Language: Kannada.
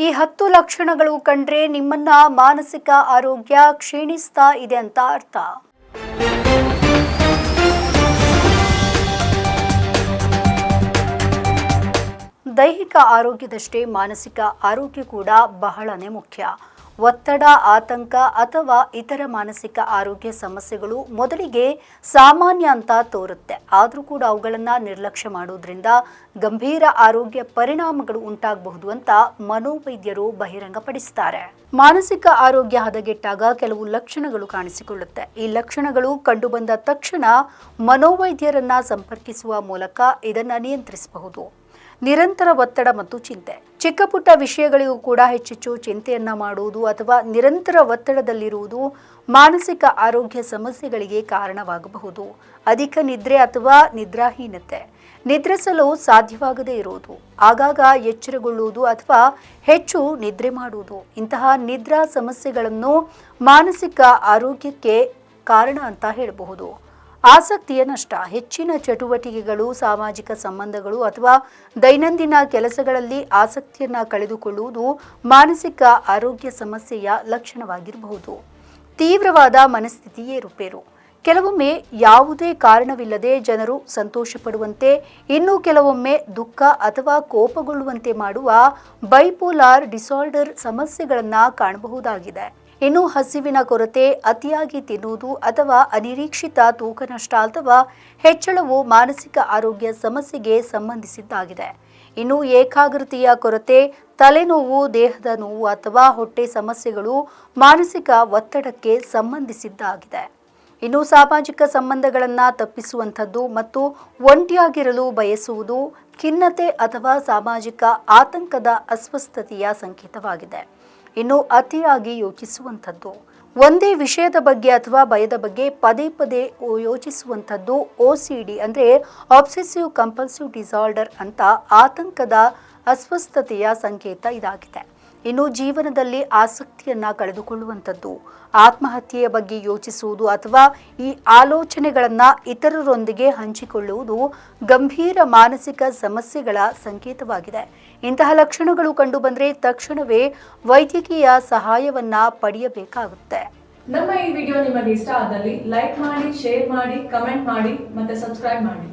ಈ ಹತ್ತು ಲಕ್ಷಣಗಳು ಕಂಡ್ರೆ ನಿಮ್ಮನ್ನ ಮಾನಸಿಕ ಆರೋಗ್ಯ ಕ್ಷೀಣಿಸ್ತಾ ಇದೆ ಅಂತ ಅರ್ಥ. ದೈಹಿಕ ಆರೋಗ್ಯದಷ್ಟೇ ಮಾನಸಿಕ ಆರೋಗ್ಯ ಕೂಡ ಬಹಳನೇ ಮುಖ್ಯ. ಒತ್ತಡ, ಆತಂಕ ಅಥವಾ ಇತರ ಮಾನಸಿಕ ಆರೋಗ್ಯ ಸಮಸ್ಯೆಗಳು ಮೊದಲಿಗೆ ಸಾಮಾನ್ಯ ಅಂತ ತೋರುತ್ತೆ. ಆದರೂ ಕೂಡ ಅವುಗಳನ್ನು ನಿರ್ಲಕ್ಷ್ಯ ಮಾಡೋದ್ರಿಂದ ಗಂಭೀರ ಆರೋಗ್ಯ ಪರಿಣಾಮಗಳು ಉಂಟಾಗಬಹುದು ಅಂತ ಮನೋವೈದ್ಯರು ಬಹಿರಂಗಪಡಿಸುತ್ತಾರೆ ಮಾನಸಿಕ ಆರೋಗ್ಯ ಹದಗೆಟ್ಟಾಗ ಕೆಲವು ಲಕ್ಷಣಗಳು ಕಾಣಿಸಿಕೊಳ್ಳುತ್ತೆ. ಈ ಲಕ್ಷಣಗಳು ಕಂಡುಬಂದ ತಕ್ಷಣ ಮನೋವೈದ್ಯರನ್ನ ಸಂಪರ್ಕಿಸುವ ಮೂಲಕ ಇದನ್ನು ನಿಯಂತ್ರಿಸಬಹುದು. ನಿರಂತರ ಒತ್ತಡ ಮತ್ತು ಚಿಂತೆ. ಚಿಕ್ಕ ಪುಟ್ಟ ವಿಷಯಗಳಿಗೂ ಕೂಡ ಹೆಚ್ಚೆಚ್ಚು ಚಿಂತೆಯನ್ನ ಮಾಡುವುದು ಅಥವಾ ನಿರಂತರ ಒತ್ತಡದಲ್ಲಿರುವುದು ಮಾನಸಿಕ ಆರೋಗ್ಯ ಸಮಸ್ಯೆಗಳಿಗೆ ಕಾರಣವಾಗಬಹುದು. ಅಧಿಕ ನಿದ್ರೆ ಅಥವಾ ನಿದ್ರಾಹೀನತೆ. ನಿದ್ರಿಸಲು ಸಾಧ್ಯವಾಗದೇ ಇರುವುದು. ಆಗಾಗ ಎಚ್ಚರಗೊಳ್ಳುವುದು ಅಥವಾ ಹೆಚ್ಚು ನಿದ್ರೆ ಮಾಡುವುದು. ಇಂತಹ ನಿದ್ರಾ ಸಮಸ್ಯೆಗಳನ್ನು ಮಾನಸಿಕ ಆರೋಗ್ಯಕ್ಕೆ ಕಾರಣ ಅಂತ ಹೇಳಬಹುದು. ಆಸಕ್ತಿಯ ನಷ್ಟ. ಹೆಚ್ಚಿನ ಚಟುವಟಿಕೆಗಳು, ಸಾಮಾಜಿಕ ಸಂಬಂಧಗಳು ಅಥವಾ ದೈನಂದಿನ ಕೆಲಸಗಳಲ್ಲಿ ಆಸಕ್ತಿಯನ್ನು ಕಳೆದುಕೊಳ್ಳುವುದು ಮಾನಸಿಕ ಆರೋಗ್ಯ ಸಮಸ್ಯೆಯ ಲಕ್ಷಣವಾಗಿರಬಹುದು. ತೀವ್ರವಾದ ಮನಸ್ಥಿತಿ ಏರುಪೇರು ಕೆಲವೊಮ್ಮೆ ಯಾವುದೇ ಕಾರಣವಿಲ್ಲದೆ ಜನರು ಸಂತೋಷಪಡುವಂತೆ, ಇನ್ನು ಕೆಲವೊಮ್ಮೆ ದುಃಖ ಅಥವಾ ಕೋಪಗೊಳ್ಳುವಂತೆ ಮಾಡುವ ಬೈಪೋಲಾರ್ ಡಿಸಾರ್ಡರ್ ಸಮಸ್ಯೆಗಳನ್ನು ಕಾಣಬಹುದಾಗಿದೆ. ಇನ್ನು ಹಸಿವಿನ ಕೊರತೆ, ಅತಿಯಾಗಿ ತಿನ್ನುವುದು ಅಥವಾ ಅನಿರೀಕ್ಷಿತ ತೂಕ ನಷ್ಟ ಅಥವಾ ಹೆಚ್ಚಳವು ಮಾನಸಿಕ ಆರೋಗ್ಯ ಸಮಸ್ಯೆಗೆ ಸಂಬಂಧಿಸಿದ್ದಾಗಿದೆ. ಇನ್ನು ಏಕಾಗ್ರತೆಯ ಕೊರತೆ, ತಲೆನೋವು, ದೇಹದ ನೋವು ಅಥವಾ ಹೊಟ್ಟೆ ಸಮಸ್ಯೆಗಳು ಮಾನಸಿಕ ಒತ್ತಡಕ್ಕೆ ಸಂಬಂಧಿಸಿದ್ದಾಗಿದೆ. ಇನ್ನು ಸಾಮಾಜಿಕ ಸಂಬಂಧಗಳನ್ನು ತಪ್ಪಿಸುವಂಥದ್ದು ಮತ್ತು ಒಂಟಿಯಾಗಿರಲು ಬಯಸುವುದು ಖಿನ್ನತೆ ಅಥವಾ ಸಾಮಾಜಿಕ ಆತಂಕದ ಅಸ್ವಸ್ಥತೆಯ ಸಂಕೇತವಾಗಿದೆ. ಇನ್ನು ಅತಿಯಾಗಿ ಯೋಚಿಸುವಂಥದ್ದು. ಒಂದೇ ವಿಷಯದ ಬಗ್ಗೆ ಅಥವಾ ಭಯದ ಬಗ್ಗೆ ಪದೇ ಪದೇ ಯೋಚಿಸುವಂಥದ್ದು ಒ ಸಿ ಡಿ ಅಂದರೆ ಆಬ್ಸೆಸಿವ್ ಕಂಪಲ್ಸಿವ್ ಡಿಸಾರ್ಡರ್ ಅಂತ ಆತಂಕದ ಅಸ್ವಸ್ಥತೆಯ ಸಂಕೇತ ಇದಾಗಿದೆ. ಇನ್ನು ಜೀವನದಲ್ಲಿ ಆಸಕ್ತಿಯನ್ನ ಕಳೆದುಕೊಳ್ಳುವಂಥದ್ದು, ಆತ್ಮಹತ್ಯೆಯ ಬಗ್ಗೆ ಯೋಚಿಸುವುದು ಅಥವಾ ಈ ಆಲೋಚನೆಗಳನ್ನು ಇತರರೊಂದಿಗೆ ಹಂಚಿಕೊಳ್ಳುವುದು ಗಂಭೀರ ಮಾನಸಿಕ ಸಮಸ್ಯೆಗಳ ಸಂಕೇತವಾಗಿದೆ. ಇಂತಹ ಲಕ್ಷಣಗಳು ಕಂಡುಬಂದರೆ ತಕ್ಷಣವೇ ವೈದ್ಯಕೀಯ ಸಹಾಯವನ್ನ ಪಡೆಯಬೇಕಾಗುತ್ತೆ. ನಮ್ಮ ಈ ವಿಡಿಯೋ ನಿಮಗೆ ಇಷ್ಟ ಆದಲ್ಲಿ ಲೈಕ್ ಮಾಡಿ, ಶೇರ್ ಮಾಡಿ, ಕಮೆಂಟ್ ಮಾಡಿ ಮತ್ತೆ ಸಬ್ಸ್ಕ್ರೈಬ್ ಮಾಡಿ.